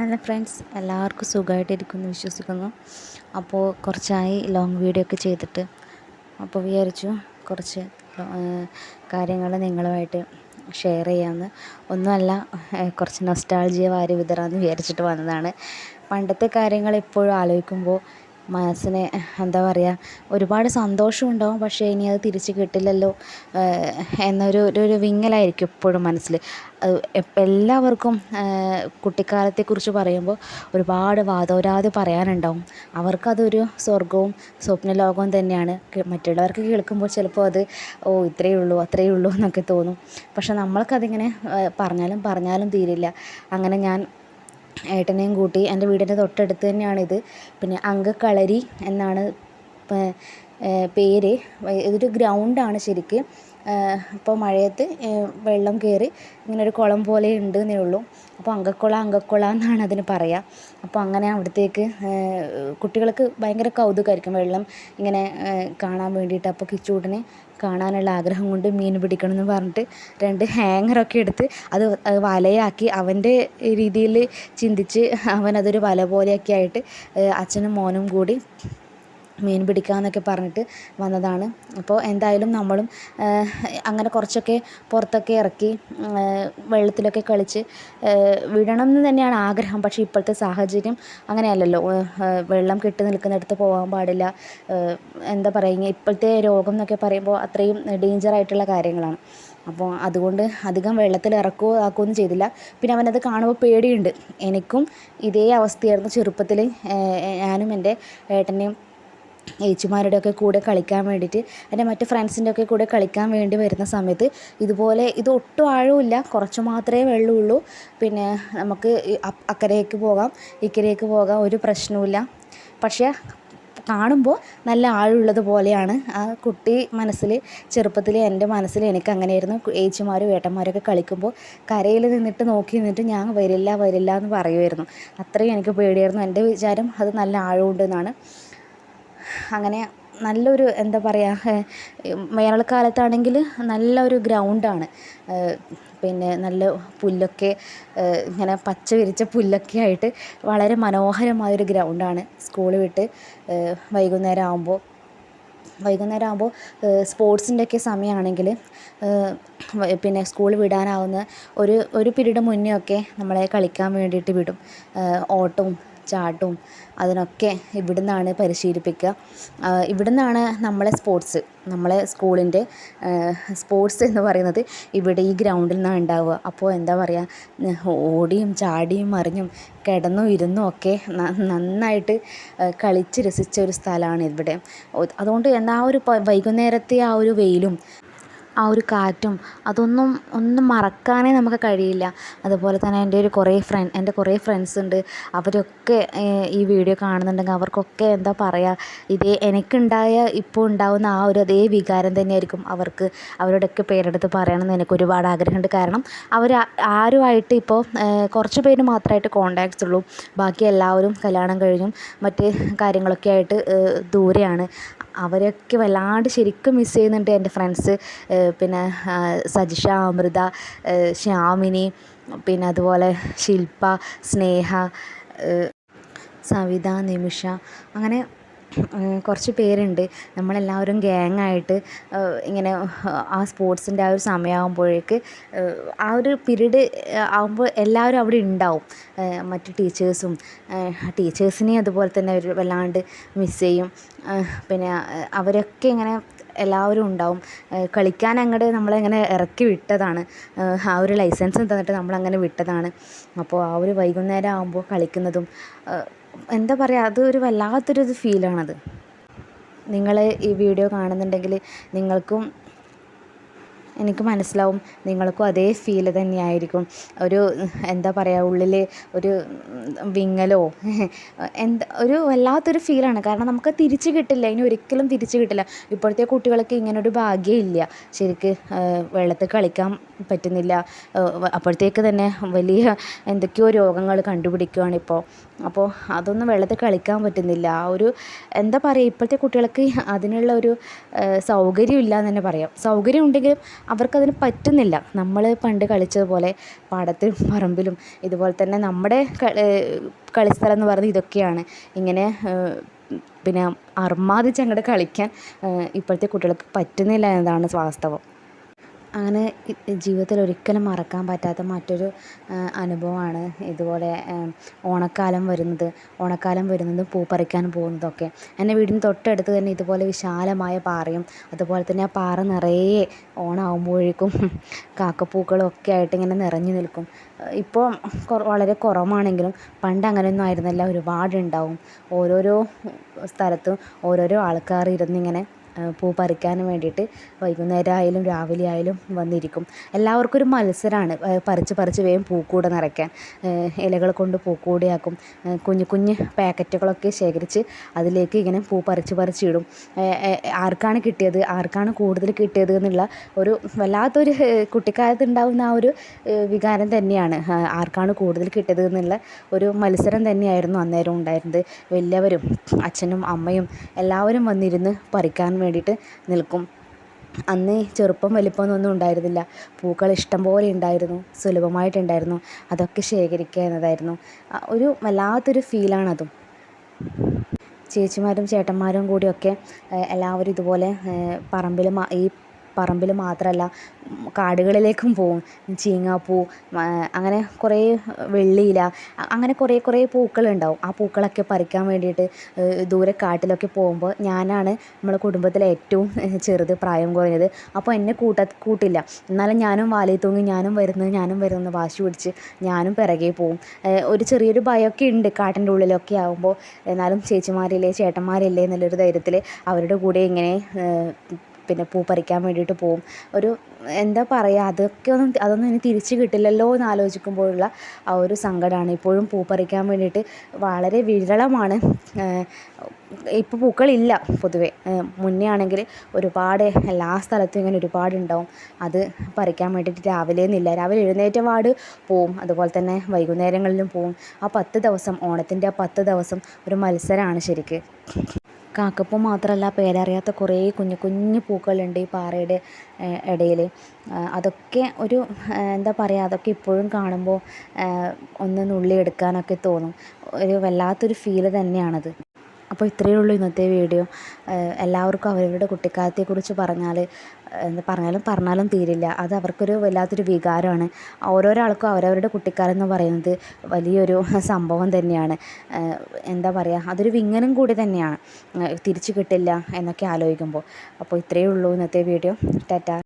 Hello friends എല്ലാവർക്കും സുഖമായിട്ടിരിക്കുമെന്ന് വിശ്വസിക്കുന്നു. അപ്പോൾ കുറച്ചായി ലോങ് വീഡിയോ ഒക്കെ ചെയ്തിട്ട് അപ്പോൾ വിചാരിച്ചു കുറച്ച് കാര്യങ്ങൾ നിങ്ങളുമായിട്ട് ഷെയർ ചെയ്യാമെന്ന് ഒന്നുമല്ല കുറച്ച് നൊസ്റ്റാൾജിയ വാരി വിതറാമെന്ന് വിചാരിച്ചിട്ട് വന്നതാണ്. പണ്ടത്തെ കാര്യങ്ങൾ ഇപ്പോഴും ആലോചിക്കുമ്പോൾ മനസ്സിന് എന്താ പറയുക ഒരുപാട് സന്തോഷം ഉണ്ടാവും പക്ഷേ ഇനി അത് തിരിച്ച് കിട്ടില്ലല്ലോ എന്നൊരു ഒരു ഒരു വിങ്ങലായിരിക്കും എപ്പോഴും മനസ്സിൽ എല്ലാവർക്കും കുട്ടിക്കാലത്തെക്കുറിച്ച് പറയുമ്പോൾ ഒരുപാട് വാദോരാതെ പറയാനുണ്ടാവും. അവർക്കതൊരു സ്വർഗവും സ്വപ്നലോകവും തന്നെയാണ്. മറ്റുള്ളവർക്ക് കേൾക്കുമ്പോൾ ചിലപ്പോൾ അത് ഓ ഇത്രയേ ഉള്ളൂ അത്രയേ ഉള്ളൂ എന്നൊക്കെ തോന്നും. പക്ഷെ നമ്മൾക്കതിങ്ങനെ പറഞ്ഞാലും പറഞ്ഞാലും തീരില്ല. അങ്ങനെ ഞാൻ ഏട്ടനെയും കൂട്ടി എന്റെ വീടിന്റെ തൊട്ടടുത്ത് തന്നെയാണിത്. പിന്നെ അങ്കക്കളരി എന്നാണ് പേര്. ഇതൊരു ഗ്രൗണ്ടാണ് ശരിക്ക്. അപ്പോൾ മഴയത്ത് വെള്ളം കയറി ഇങ്ങനെ ഒരു കുളം പോലെ ഉണ്ട് എന്നേ ഉള്ളൂ. അപ്പോൾ അങ്കക്കുള അങ്കക്കുള എന്നാണ് അതിന് പറയുക അപ്പോൾ അങ്ങനെ അവിടത്തേക്ക് കുട്ടികൾക്ക് ഭയങ്കര കൗതുകമായിരിക്കും വെള്ളം ഇങ്ങനെ കാണാൻ വേണ്ടിയിട്ട്. അപ്പോൾ കിച്ചൂട്ടന് കാണാനുള്ള ആഗ്രഹം കൊണ്ട് മീൻ പിടിക്കണം എന്ന് പറഞ്ഞിട്ട് രണ്ട് ഹാങ്ങറൊക്കെ എടുത്ത് അത് വലയാക്കി അവന്റെ രീതിയിൽ ചിന്തിച്ച് അവനതൊരു വല പോലെയൊക്കെ ആയിട്ട് അച്ഛനും മോനും കൂടി മീൻ പിടിക്കാമെന്നൊക്കെ പറഞ്ഞിട്ട് വന്നതാണ്. അപ്പോൾ എന്തായാലും നമ്മളും അങ്ങനെ കുറച്ചൊക്കെ പുറത്തൊക്കെ ഇറക്കി വെള്ളത്തിലൊക്കെ കളിച്ച് വിടണം എന്ന് തന്നെയാണ് ആഗ്രഹം. പക്ഷേ ഇപ്പോഴത്തെ സാഹചര്യം അങ്ങനെയല്ലല്ലോ. വെള്ളം കെട്ടി നിൽക്കുന്നിടത്ത് പോകാൻ പാടില്ല. എന്താ പറയുക ഇപ്പോഴത്തെ രോഗം എന്നൊക്കെ പറയുമ്പോൾ അത്രയും ഡേഞ്ചർ ആയിട്ടുള്ള കാര്യങ്ങളാണ്. അപ്പോൾ അതുകൊണ്ട് അധികം വെള്ളത്തിൽ ഇറക്കുകയോ ആക്കുകയൊന്നും ചെയ്തില്ല. പിന്നെ അവനത് കാണുമ്പോൾ പേടിയുണ്ട്. എനിക്കും ഇതേ അവസ്ഥയായിരുന്നു ചെറുപ്പത്തിൽ ഞാനും എന്റെ ഏട്ടനെയും ഏച്ചിമാരുടെ ഒക്കെ കൂടെ കളിക്കാൻ വേണ്ടിയിട്ട് എന്റെ മറ്റ് ഫ്രണ്ട്സിന്റെ ഒക്കെ കൂടെ കളിക്കാൻ വേണ്ടി വരുന്ന സമയത്ത് ഇതുപോലെ ഇത് ഒട്ടും ആഴമില്ല കുറച്ച് മാത്രമേ വെള്ളമുള്ളൂ പിന്നെ നമുക്ക് അക്കരയ്ക്ക് പോകാം ഇക്കരയ്ക്ക് പോകാം ഒരു പ്രശ്നവുമില്ല. പക്ഷേ കാണുമ്പോൾ നല്ല ആഴമുള്ളത് പോലെയാണ്. ആ കുട്ടി മനസ്സിൽ ചെറുപ്പത്തിൽ എന്റെ മനസ്സിൽ എനിക്ക് അങ്ങനെയായിരുന്നു. ഏച്ചിമാരും ഏട്ടന്മാരൊക്കെ കളിക്കുമ്പോൾ കരയിൽ നിന്നിട്ട് നോക്കി നിന്നിട്ട് ഞാൻ വരില്ല വരില്ല എന്ന് പറയുമായിരുന്നു. അത്രയും എനിക്ക് പേടിയായിരുന്നു. എന്റെ വിചാരം അത് നല്ല ആഴമുണ്ടെന്നാണ്. അങ്ങനെ നല്ലൊരു എന്താ പറയുക വേനൽക്കാലത്താണെങ്കിൽ നല്ലൊരു ഗ്രൗണ്ടാണ്. പിന്നെ നല്ല പുല്ലൊക്കെ ഇങ്ങനെ പച്ച വിരിച്ച പുല്ലൊക്കെ ആയിട്ട് വളരെ മനോഹരമായൊരു ഗ്രൗണ്ടാണ് സ്കൂൾ വിട്ട് വൈകുന്നേരം ആകുമ്പോൾ വൈകുന്നേരം ആകുമ്പോൾ സ്പോർട്സിന്റെ ഒക്കെ സമയമാണെങ്കിൽ പിന്നെ സ്കൂൾ വിടാനാവുന്ന ഒരു ഒരു പിരീഡ് മുന്നേ ഒക്കെ നമ്മളെ കളിക്കാൻ വേണ്ടിയിട്ട് വിടും. ഓട്ടവും ചാട്ടവും അതിനൊക്കെ ഇവിടെ നിന്നാണ് പരിശീലിപ്പിക്കുക. ഇവിടെ നിന്നാണ് നമ്മളെ സ്പോർട്സ് നമ്മളെ സ്കൂളിന്റെ സ്പോർട്സ് എന്ന് പറയുന്നത് ഇവിടെ ഈ ഗ്രൗണ്ടിൽ നിന്നാണ് ഉണ്ടാവുക. അപ്പോൾ എന്താ പറയുക ഓടിയും ചാടിയും മറിഞ്ഞും കിടന്നും ഇരുന്നും ഒക്കെ നന്നായിട്ട് കളിച്ച് രസിച്ച ഒരു സ്ഥലമാണ് ഇവിടെ. അതുകൊണ്ട് എന്നാൽ ആ ഒരു വൈകുന്നേരത്തെ ആ ഒരു വെയിലും ആ ഒരു കാറ്റും അതൊന്നും ഒന്നും മറക്കാനേ നമുക്ക് കഴിയില്ല. അതുപോലെ തന്നെ എന്റെ ഒരു കുറേ ഫ്രണ്ട് എന്റെ കുറേ ഫ്രണ്ട്സ് ഉണ്ട്. അവരൊക്കെ ഈ വീഡിയോ കാണുന്നുണ്ടെങ്കിൽ അവർക്കൊക്കെ എന്താ പറയുക ഇതേ എനിക്കുണ്ടായ ഇപ്പോൾ ഉണ്ടാകുന്ന ആ ഒരു അതേ വികാരം തന്നെയായിരിക്കും അവർക്ക് അവരോടൊക്കെ പേരെടുത്ത് പറയണമെന്ന് എനിക്ക് ഒരുപാട് ആഗ്രഹമുണ്ട്. കാരണം അവർ ആരുമായിട്ട് ഇപ്പോൾ കുറച്ച് പേര് മാത്രമായിട്ട് കോണ്ടാക്ട്സ് ഉള്ളൂ. ബാക്കി എല്ലാവരും കല്യാണം കഴിഞ്ഞും മറ്റ് കാര്യങ്ങളൊക്കെ ആയിട്ട് ദൂരെയാണ്. അവരെയൊക്കെ വല്ലാണ്ട് ശരിക്കും മിസ് ചെയ്യുന്നുണ്ട് എന്റെ ഫ്രണ്ട്സ് പിന്നെ സജിഷ അമൃത ശ്യാമിനി പിന്നെ അതുപോലെ ശില്പ സ്നേഹ സവിത നിമിഷ. അങ്ങനെ കുറച്ച് പേരുണ്ട്. നമ്മളെല്ലാവരും ഗ്യാങ്ങായിട്ട് ഇങ്ങനെ ആ സ്പോർട്സിന്റെ ആ ഒരു സമയമാകുമ്പോഴേക്ക് ആ ഒരു പീരീഡ് ആകുമ്പോൾ എല്ലാവരും അവിടെ ഉണ്ടാവും. മറ്റ് ടീച്ചേഴ്സും ടീച്ചേഴ്സിനെ അതുപോലെ തന്നെ ഒരു വല്ലാണ്ട് മിസ് ചെയ്യും. പിന്നെ അവരൊക്കെ ഇങ്ങനെ എല്ലാവരും ഉണ്ടാവും. കളിക്കാൻ അങ്ങോട്ട് നമ്മളെങ്ങനെ ഇറക്കി വിട്ടതാണ്. ആ ഒരു ലൈസൻസ് തന്നിട്ട് നമ്മളങ്ങനെ വിട്ടതാണ്. അപ്പോൾ ആ ഒരു വൈകുന്നേരം ആകുമ്പോൾ കളിക്കുന്നതും എന്താ പറയുക അത് ഒരു വല്ലാത്തൊരു ഫീലാണത് നിങ്ങൾ ഈ വീഡിയോ കാണുന്നുണ്ടെങ്കിൽ നിങ്ങൾക്കും എനിക്ക് മനസ്സിലാവും നിങ്ങൾക്കും അതേ ഫീൽ തന്നെയായിരിക്കും. ഒരു എന്താ പറയുക ഉള്ളിൽ ഒരു വിങ്ങലോ എന്താ ഒരു വല്ലാത്തൊരു ഫീലാണ് കാരണം നമുക്ക് തിരിച്ച് കിട്ടില്ല ഇനി ഒരിക്കലും തിരിച്ച് കിട്ടില്ല. ഇപ്പോഴത്തെ കുട്ടികൾക്ക് ഇങ്ങനൊരു ഭാഗ്യമില്ല ശരിക്ക് വെള്ളത്തിൽ കളിക്കാൻ പറ്റുന്നില്ല. അപ്പോഴത്തേക്ക് തന്നെ വലിയ എന്തൊക്കെയോ രോഗങ്ങൾ കണ്ടുപിടിക്കുകയാണിപ്പോൾ അപ്പോൾ അതൊന്നും വെള്ളത്തിൽ കളിക്കാൻ പറ്റുന്നില്ല. ആ ഒരു എന്താ പറയുക ഇപ്പോഴത്തെ കുട്ടികൾക്ക് അതിനുള്ള ഒരു സൗകര്യം ഇല്ല എന്ന് തന്നെ പറയാം. സൗകര്യം ഉണ്ടെങ്കിലും അവർക്കതിന് പറ്റുന്നില്ല. നമ്മൾ പണ്ട് കളിച്ചതുപോലെ പാടത്തും പറമ്പിലും ഇതുപോലെ തന്നെ നമ്മുടെ കളിസ്ഥലം എന്ന് പറയുന്നത് ഇതൊക്കെയാണ്. ഇങ്ങനെ പിന്നെ അർമാദിച്ച് അങ്ങോട്ട് കളിക്കാൻ ഇപ്പോഴത്തെ കുട്ടികൾക്ക് പറ്റുന്നില്ല എന്നതാണ് വാസ്തവം. അങ്ങനെ ജീവിതത്തിൽ ഒരിക്കലും മറക്കാൻ പറ്റാത്ത മറ്റൊരു അനുഭവമാണ് ഇതുപോലെ ഓണക്കാലം വരുന്നത്. ഓണക്കാലം വരുന്നതും പൂ പറിക്കാൻ പോകുന്നതൊക്കെ. എന്റെ വീടിന് തൊട്ടടുത്ത് തന്നെ ഇതുപോലെ വിശാലമായ പാറയും അതുപോലെ തന്നെ ആ പാറ നിറയെ ഓണമാകുമ്പോഴേക്കും കാക്കപ്പൂക്കളും ഒക്കെ ആയിട്ട് ഇങ്ങനെ നിറഞ്ഞു നിൽക്കും. ഇപ്പോൾ വളരെ കുറവാണെങ്കിലും പണ്ട് അങ്ങനെയൊന്നും ആയിരുന്നില്ല. ഒരുപാടുണ്ടാവും. ഓരോരോ സ്ഥലത്തും ഓരോരോ ആൾക്കാർ ഇരുന്നിങ്ങനെ പൂ പറിക്കാൻ വേണ്ടിയിട്ട് വൈകുന്നേരം ആയാലും രാവിലെ ആയാലും വന്നിരിക്കും. എല്ലാവർക്കും ഒരു മത്സരമാണ് പറിച്ച് പറിച്ച് വേഗം പൂക്കൂട നിറയ്ക്കാൻ. ഇലകൾ കൊണ്ട് പൂക്കൂടയാക്കും. കുഞ്ഞു കുഞ്ഞ് പാക്കറ്റുകളൊക്കെ ശേഖരിച്ച് അതിലേക്ക് ഇങ്ങനെ പൂ പറിച്ച് പറിച്ച് ഇടും. ആർക്കാണ് കിട്ടിയത് ആർക്കാണ് കൂടുതൽ കിട്ടിയത് എന്നുള്ള ഒരു വല്ലാത്തൊരു കുട്ടിക്കാലത്ത് ഉണ്ടാകുന്ന ആ ഒരു വികാരം തന്നെയാണ്. ആർക്കാണ് കൂടുതൽ കിട്ടിയത് എന്നുള്ള ഒരു മത്സരം തന്നെയായിരുന്നു അന്നേരം ഉണ്ടായിരുന്നത്. വലിയവരും അച്ഛനും അമ്മയും എല്ലാവരും വന്നിരുന്ന് പറിക്കാൻ വേണ്ടിയിട്ട് നിൽക്കും. അന്ന് ചെറുപ്പം വലിപ്പമൊന്നും ഉണ്ടായിരുന്നില്ല. പൂക്കൾ ഇഷ്ടം പോലെ ഉണ്ടായിരുന്നു. സുലഭമായിട്ടുണ്ടായിരുന്നു. അതൊക്കെ ശേഖരിക്കുക എന്നതായിരുന്നു. ഒരു വല്ലാത്തൊരു ഫീലാണതും. ചേച്ചിമാരും ചേട്ടന്മാരും കൂടിയൊക്കെ എല്ലാവരും ഇതുപോലെ പറമ്പിൽ ഈ പറമ്പിൽ മാത്രമല്ല കാടുകളിലേക്കും പോകും ചീങ്ങാപ്പൂ അങ്ങനെ കുറേ വെള്ളിയില അങ്ങനെ കുറേ കുറേ പൂക്കളുണ്ടാവും. ആ പൂക്കളൊക്കെ പറിക്കാൻ വേണ്ടിയിട്ട് ദൂരെ കാട്ടിലൊക്കെ പോകുമ്പോൾ ഞാനാണ് നമ്മളെ കുടുംബത്തിലെ ഏറ്റവും ചെറുത് പ്രായം കുറഞ്ഞത്. അപ്പോൾ എന്നെ കൂട്ട കൂട്ടില്ല. എന്നാലും ഞാനും വാലയിൽ തൂങ്ങി ഞാനും വരുന്നത് ഞാനും വരുന്ന വാശി പിടിച്ച് ഞാനും പിറകെ പോവും. ഒരു ചെറിയൊരു ഭയമൊക്കെ ഉണ്ട് കാട്ടിന്റെ ഉള്ളിലൊക്കെ ആകുമ്പോൾ എന്നാലും ചേച്ചിമാരില്ലേ ചേട്ടന്മാരില്ലേ എന്നുള്ളൊരു ധൈര്യത്തിൽ അവരുടെ കൂടെ ഇങ്ങനെ പിന്നെ പൂ പറിക്കാൻ വേണ്ടിയിട്ട് പോവും. ഒരു എന്താ പറയുക അതൊക്കെ ഒന്നും അതൊന്നും ഇനി തിരിച്ച് കിട്ടില്ലല്ലോ എന്ന് ആലോചിക്കുമ്പോഴുള്ള ആ ഒരു സങ്കടമാണ് ഇപ്പോഴും പൂ പറിക്കാൻ വേണ്ടിയിട്ട് വളരെ വിരളമാണ്. ഇപ്പോൾ പൂക്കളില്ല പൊതുവെ. മുന്നേ ആണെങ്കിൽ ഒരുപാട് എല്ലാ സ്ഥലത്തും ഇങ്ങനെ ഒരുപാടുണ്ടാവും അത് പറിക്കാൻ വേണ്ടിയിട്ട് രാവിലെ നിന്നില്ല രാവിലെ എഴുന്നേറ്റ പാട് പോവും. അതുപോലെ തന്നെ വൈകുന്നേരങ്ങളിലും പോവും. ആ പത്ത് ദിവസം ഓണത്തിന്റെ ആ പത്ത് ദിവസം ഒരു മത്സരമാണ് ശരിക്ക്. കാക്കപ്പൂ മാത്രമല്ല പേരറിയാത്ത കുറേ കുഞ്ഞു കുഞ്ഞു പൂക്കളുണ്ട് ഈ പാറയുടെ ഇടയിൽ അതൊക്കെ ഒരു എന്താ പറയുക അതൊക്കെ ഇപ്പോഴും കാണുമ്പോൾ ഒന്ന് നുള്ളി എടുക്കാനൊക്കെ തോന്നും. ഒരു വല്ലാത്തൊരു ഫീൽ തന്നെയാണത്. അപ്പോൾ ഇത്രയേ ഉള്ളൂ ഇന്നത്തെ വീഡിയോ. എല്ലാവർക്കും അവരവരുടെ കുട്ടിക്കാലത്തെക്കുറിച്ച് പറഞ്ഞാൽ എന്താ പറഞ്ഞാലും പറഞ്ഞാലും തീരില്ല. അത് അവർക്കൊരു വല്ലാത്തൊരു വികാരമാണ്. ഓരോരോ ആൾക്കും അവരവരുടെ കുട്ടിക്കാലം എന്ന് പറയുന്നത് വലിയൊരു സംഭവം തന്നെയാണ്. എന്താ പറയുക അതൊരു വിങ്ങനും കൂടി തന്നെയാണ്. തിരിച്ചു കിട്ടില്ല എന്നൊക്കെ ആലോചിക്കുമ്പോൾ. അപ്പോൾ ഇത്രയേ ഉള്ളൂ ഇന്നത്തെ വീഡിയോ. ടാറ്റ.